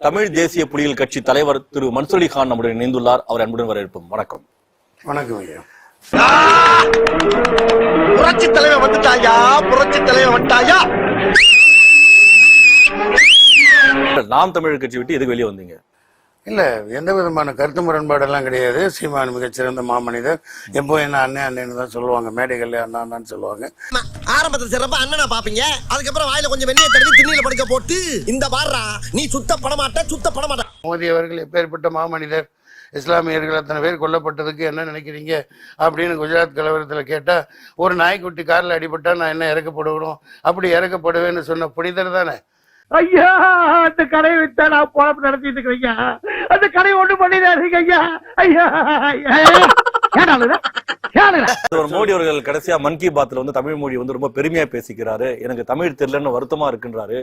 தமிழ் தேசிய புலிகள் கட்சி தலைவர் திரு மன்சூர் அலி கான் நம்முடன் இணைந்துள்ளார். அவர் அன்புடன் வரவேற்போம். வணக்கம். வணக்கம் ஐயா. புரட்சி தலைவர் வந்துட்டாயா? புரட்சி தலைவர் வந்துட்டாயா? நாம் தமிழர் கட்சி விட்டு எதுக்கு வெளியே வந்தீங்க? இல்ல எந்த விதமான கருத்து முரண்பாடெல்லாம் கிடையாது. சீமான் மிகச்சிறந்த மாமனிதர். எப்போ என்ன அண்ணன் அண்ணன் தான் சொல்லுவாங்க. மேடைகள்ல அண்ணா அண்ணான்னு சொல்லுவாங்க. ஆரம்பத்துல சிறப்ப அண்ணனா பாப்பீங்க. அதுக்கப்புறம் வாயில கொஞ்சம் வெண்ணெய் தடவி திண்ணில படுக்க போட்டு இந்த பாடுறா நீ சுத்த படமாட்ட சுத்த படமாட்ட. மோடி அவர்கள் எப்பேற்பட்ட மாமனிதர்? இஸ்லாமியர்கள் அத்தனை பேர் கொல்லப்பட்டதுக்கு என்ன நினைக்கிறீங்க? அப்படின்னு குஜராத் கலவரத்துல கேட்டா ஒரு நாய்க்குட்டி கார்ல அடிபட்டா நான் என்ன இறக்கப்படணும் அப்படி இறக்கப்படுவேன்னு சொன்ன புனிதர் தானே? ஐயா அந்த கடையை வித்தா நான் பொழப்பு நடத்திட்டு இருக்கேன் ஐயா. அந்த கடையை ஒண்ணு பண்ணிடாதீங்க ஐயா. ஐயா மோடி அவர்கள் கடைசியா மன் கி பாத்ல வந்து தமிழ் மொழி வந்து ரொம்ப பெருமையா பேசிக்கிறாரு. எனக்கு தமிழ் தெரியலன்னு வருத்தமா இருக்குன்றாரு.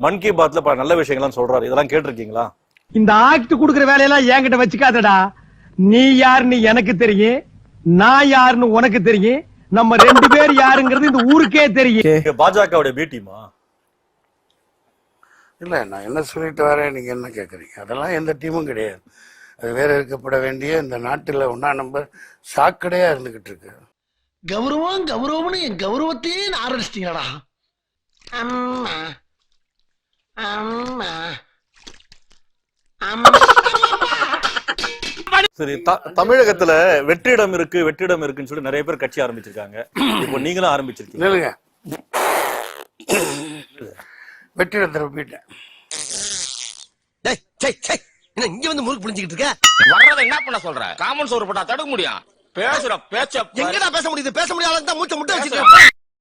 மன் கி பாத்ல பல நல்ல விஷயங்கள்லாம் சொல்றாரு. இதெல்லாம் கேட்டிருக்கீங்களா? இந்த ஆக்ட் குடுக்குற வேலையெல்லாம் என்கிட்ட வச்சுக்காதடா. நீ யாருன்னு எனக்கு தெரியும். நான் யாருன்னு உனக்கு தெரியும். நம்ம ரெண்டு பேர் யாருங்கிறது இந்த ஊருக்கே தெரியும். பாஜகவுடைய பேட்டிமா இல்ல நான் என்ன சொல்லிட்டு வரேன் நீங்க என்ன கேக்குறீங்க? அதெல்லாம் எந்த டீமும் கிடையாது. அது வேற இருக்கப்பட வேண்டிய இந்த நாட்டுல ஒன்னா நம்பர் சாக்கடையா இருந்துகிட்டு இருக்கு. கௌரவம் கௌரவம்னு என் கௌரவத்தையே ஆரம்பிச்சிட்டீங்களா அம்மா அம்மா அம்மா. சரி த- தமிழகத்துல வெற்றிடம் இருக்கு வெற்றிடம் இருக்குன்னு சொல்லி நிறைய பேர் கட்சி ஆரம்பிச்சிருக்காங்க. இப்போ நீங்களும் ஆரம்பிச்சிருக்கீங்க. வெற்றிடத்தை என்ன இங்க வந்து முறுக்கு புளிஞ்சிக்கிட்டு இருக்க? வர்றதை என்ன பண்ண சொல்ற? காமன் சோறு போட்டா தடுக்க முடியும். பேசுற பேச்ச. எங்கடா பேச முடியுது? பேச முடியாத தான் மூச்சை முட்டை வச்சிருக்கேன்